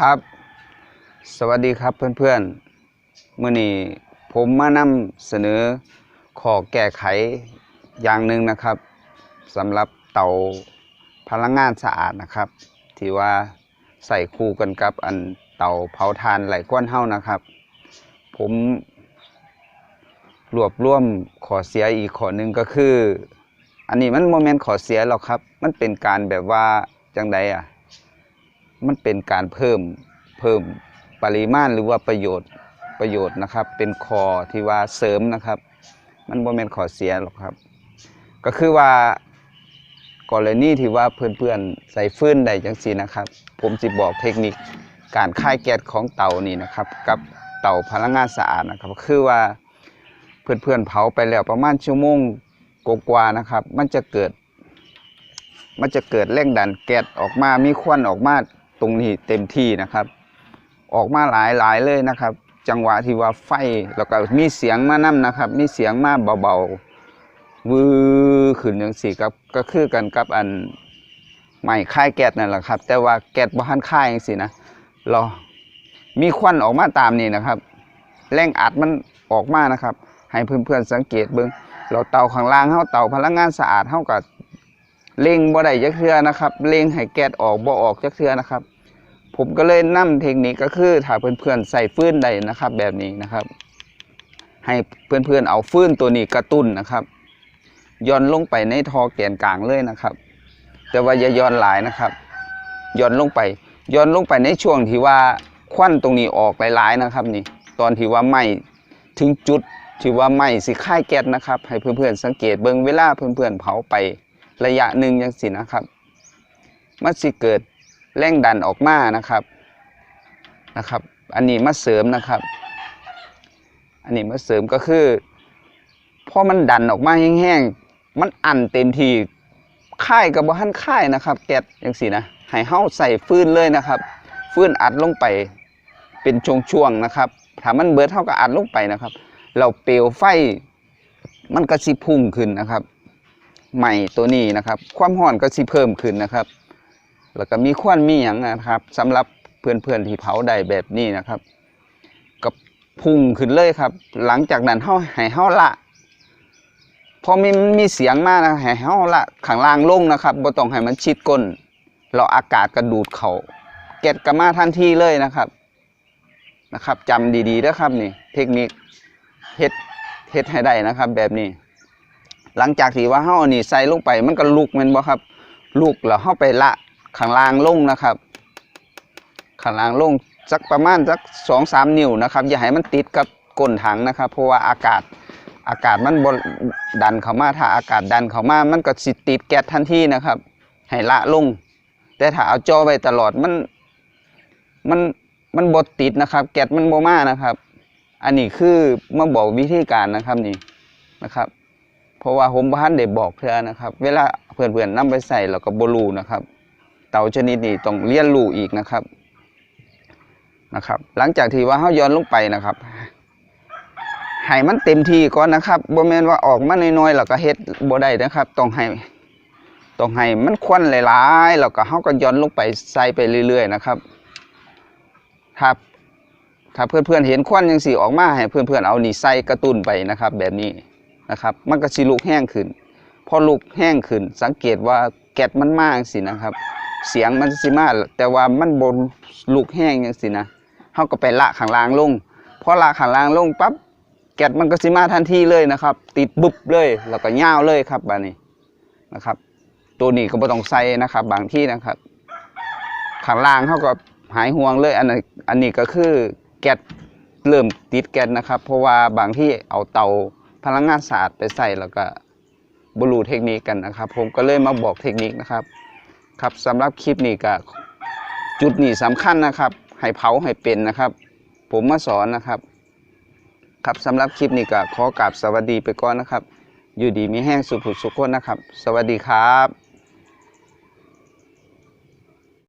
ครับ สวัสดีครับเพื่อนๆเมื่อนี้ผมมานำเสนอขอแก้ไขอย่างหนึ่งนะครับสำหรับเตาพลังงานสะอาดนะครับ ที่ว่าใส่คู่กันกับอันเตาเผาถ่านไหลก้วนเฮานะครับ ผมรวบรวมขอเสียอีกข้อหนึ่งก็คือ อันนี้มันโมเมนต์ขอเสียหรอกครับ มันเป็นการแบบว่าจังใดอะ มันเป็นการเพิ่มเพิ่มปริมาณหรือว่าประโยชน์ประโยชน์นะครับ เป็นคอที่ว่าเสริมนะครับ มันบ่แม่นขอเสียหรอกครับ ก็คือว่ากรณีที่ว่าเพื่อนๆใส่ฟื้นได้จังซี่นะครับ ผมสิบอกเทคนิคการค่ายแก๊สของเตานี่นะครับ กับเตาพลังงานสะอาดนะครับ คือว่าเพื่อนๆเผาไปแล้วประมาณชั่วโมงกว่านะครับ มันจะเกิด มันจะเกิดแรงดันแก๊สออกมามีควันออกมา ตรงนี้เต็มที่นะครับ ออกมาหลายหลายๆเลยนะครับ จังหวะที่ว่าไฟแล้วก็มีเสียงมานํนะครับ มีเสียงมาเบาๆวือขึ้นอย่างสี่ครับก็คือกันกับอันไม้ค่ายแก๊สนั่นแหละครับ แต่ว่าแก๊สบ่ทันค่ายจังซี่นะรามีควันออกมาตามนี้นะครับ แรงอัดมันออกมานะครับ ให้เพื่อนๆสังเกตเบิ่งเราเตาข้างล่างเฮาเตาพลังงานสะอาดเฮาก็ เล็งบ่ได้จักเทือนะครับเล็งให้แก๊สออกบ่ออกจักเทือนะครับ ผมก็เลยนำเทคนิคก็คือถ้าเพื่อนๆใส่ฟื้นได้นะครับ แบบนี้นะครับ ให้เพื่อนๆเอาฟื้นตัวนี้กระตุ้นนะครับย้อนลงไปในทอแกนกลางเลยนะครับ แต่ว่าอย่าย้อนหลายนะครับย้อนลงไปย้อนลงไปในช่วงที่ว่าควันตรงนี้ออกหลายๆนะครับ นี่ตอนที่ว่าไหมถึงจุดที่ว่าไหมสิค่ายแก๊สนะครับ ให้เพื่อนๆสังเกตเบิ่งเวลาเพื่อนๆเผาไป ระยะหนึ่งยังสินะครับมันสิเกิดแรงดันออกมานะครับนะครับ อันนี้มาเสริมนะครับ อันนี้มาเสริมก็คือพอมันดันออกมาแห้งๆมันอันเต็มที่ค่ายกับบ่ทันค่ายนะครับ แก๊สยังสินะให้เฮาใส่ฟืนเลยนะครับ ฟืนอัดลงไปเป็นช่วงๆนะครับถ้ามันเบิดเท่ากับอัดลงไปนะครับ เราเปลวไฟมันก็สิพุ่งขึ้นนะครับ ใหม่ตัวนี้นะครับ ความร้อนก็สิเพิ่มขึ้นนะครับ แล้วก็มีควันมีอย่างนะครับสำหรับเพื่อนๆที่เผาได้แบบนี้นะครับก็พุ่งขึ้นเลยครับ หลังจากนั้นเฮาให้เฮาละพอมีมีเสียงมากนะให้เฮาละข้างล่างลงนะครับบ่ต้องให้มันชิดก้นเราอากาศกระดูดเขาเก็ดกระมาทันทีเลยนะครับนะครับจำดีๆนะครับนี่ เทคนิคเฮ็ดเฮ็ดให้ได้นะครับ แบบนี้ หลังจากที่ว่าเฮานี่ใส่ลงไปมันก็ลุกแม่นบ่ครับ ลุกแล้วเฮาไปละข้างล่างลงนะครับข้างล่างลงสักประมาณสักสองสามนิ้วนะครับ อย่าให้มันติดกับก้นถังนะครับ เพราะว่าอากาศอากาศมันบดันเข้ามาถ้าอากาศดันเข้ามามันก็สิติดแก๊สทันทีนะครับ ให้ละลง แต่ถ้าเอาจ่อไว้ตลอดมันมันมันบดติดนะครับ แก๊สมันบ่มานะครับ อันนี้คือมาบอกวิธีการนะครับนี่นะครับ เพราะว่าผมบ้านได้บอกเพื่อนนะครับ เวลาเพื่อนๆนำไปใส่เราก็บรูนะครับ เตาชนิดนี้ต้องเลี้ยนรูอีกนะครับนะครับ หลังจากที่ว่าเฮาย้อนลงไปนะครับให้มันเต็มที่ก่อนนะครับบ่แม่นว่าออกมาน้อยๆแล้วก็เฮ็ดบ่ได้นะครับ ต้องให้ต้องให้มันควันหลายๆแล้วก็เฮาก็ย้อนลงไปใส่ไปเรื่อย ๆ นะครับถ้าถ้าเพื่อนๆเห็นควันจังซี่ออกมาให้เพื่อนๆเอานี่ใส่กระตุ้นไปนะครับ แบบนี้ นะครับมันก็สิลุกแห้งขึ้น พอลุกแห้งขึ้น สังเกตว่าแก๊สมันมากสินะครับ เสียงมันสิมาแต่ว่ามันบนลุกแห้งอย่างสินะเขาก็ไปละข้างลางลงพอละข้างลางลงปั๊บแก๊สมันก็สิมาทันทีเลยนะครับ ติดบุบเลยแล้วก็ย่าวเลยครับบานี้นะครับ ตัวนี้ก็ไม่ต้องใส่นะครับ บางที่นะครับข้างลางเขาก็หายห่วงเลยอันนี้อันนี้ก็คือแก๊สเริ่มติดแก๊สนะครับ เพราะว่าบางที่เอาเตา พลังงานสะอาดไปใส่แล้วก็บรูเทคนิคกันนะครับ ผมก็เลยมาบอกเทคนิคนะครับ ครับสำหรับคลิปนี้ก็จุดนี้สำคัญนะครับ ให้เผาให้เป็นนะครับ ผมมาสอนนะครับ ครับสำหรับคลิปนี้ก็ขอกราบสวัสดีไปก่อนนะครับ อยู่ดีมีแห้งสุขสุขคนนะครับ สวัสดีครับ